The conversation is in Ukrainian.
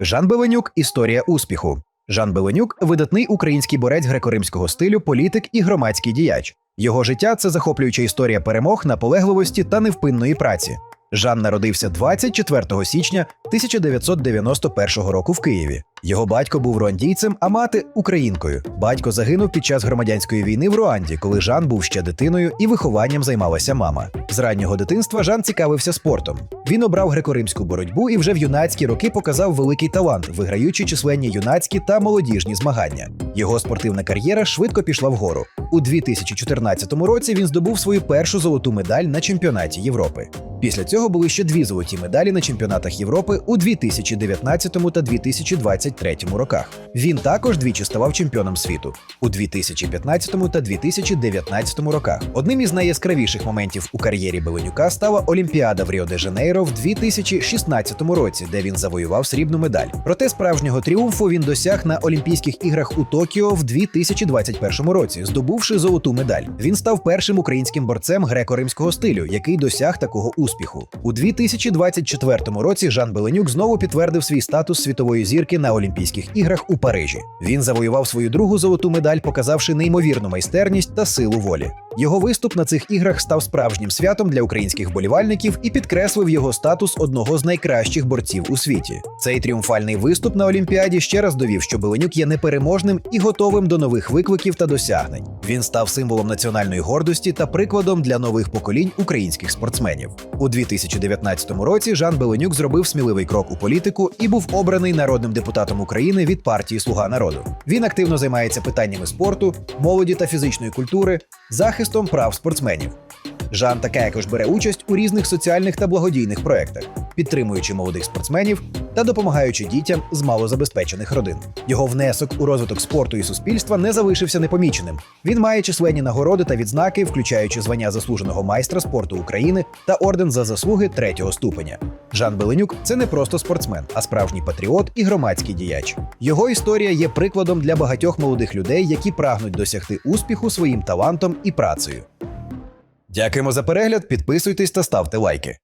Жан Беленюк історія успіху. Жан Беленюк видатний український борець греко-римського стилю, політик і громадський діяч. Його життя це захоплююча історія перемог, наполегливості та невпинної праці. Жан народився 24 січня 1991 року в Києві. Його батько був руандійцем, а мати українкою. Батько загинув під час громадянської війни в Руанді, коли Жан був ще дитиною і вихованням займалася мама. З раннього дитинства Жан цікавився спортом. Він обрав греко-римську боротьбу і вже в юнацькі роки показав великий талант, виграючи численні юнацькі та молодіжні змагання. Його спортивна кар'єра швидко пішла вгору. У 2014 році він здобув свою першу золоту медаль на чемпіонаті Європи. Після цього були ще дві золоті медалі на чемпіонатах Європи у 2019 та 2023 роках. Він також двічі ставав чемпіоном світу у 2015 та 2019 роках. Одним із найяскравіших моментів у кар'єрі Беленюка стала Олімпіада в Ріо-де-Жанейро в 2016 році, де він завоював срібну медаль. Проте справжнього тріумфу він досяг на Олімпійських іграх у Токіо в 2021 році, здобувши золоту медаль. Він став першим українським борцем греко-римського стилю, який досяг такого успіху. У 2024 році Жан Беленюк знову підтвердив свій статус світової зірки на Олімпійських іграх у Парижі. Він завоював свою другу золоту медаль, показавши неймовірну майстерність та силу волі. Його виступ на цих іграх став справжнім святом для українських болівальників і підкреслив його статус одного з найкращих борців у світі. Цей тріумфальний виступ на Олімпіаді ще раз довів, що Беленюк є непереможним і готовим до нових викликів та досягнень. Він став символом національної гордості та прикладом для нових поколінь українських спортсменів. У 2019 році Жан Беленюк зробив сміливий крок у політику і був обраний народним депутатом України від партії Слуга народу. Він активно займається питаннями спорту, молоді та фізичної культури, захистом прав спортсменів. Жан також бере участь у різних соціальних та благодійних проєктах, підтримуючи молодих спортсменів та допомагаючи дітям з малозабезпечених родин. Його внесок у розвиток спорту і суспільства не залишився непоміченим. Він має численні нагороди та відзнаки, включаючи звання заслуженого майстра спорту України та орден за заслуги третього ступеня. Жан Беленюк це не просто спортсмен, а справжній патріот і громадський діяч. Його історія є прикладом для багатьох молодих людей, які прагнуть досягти успіху своїм талантом і працею. Дякуємо за перегляд, підписуйтесь та ставте лайки.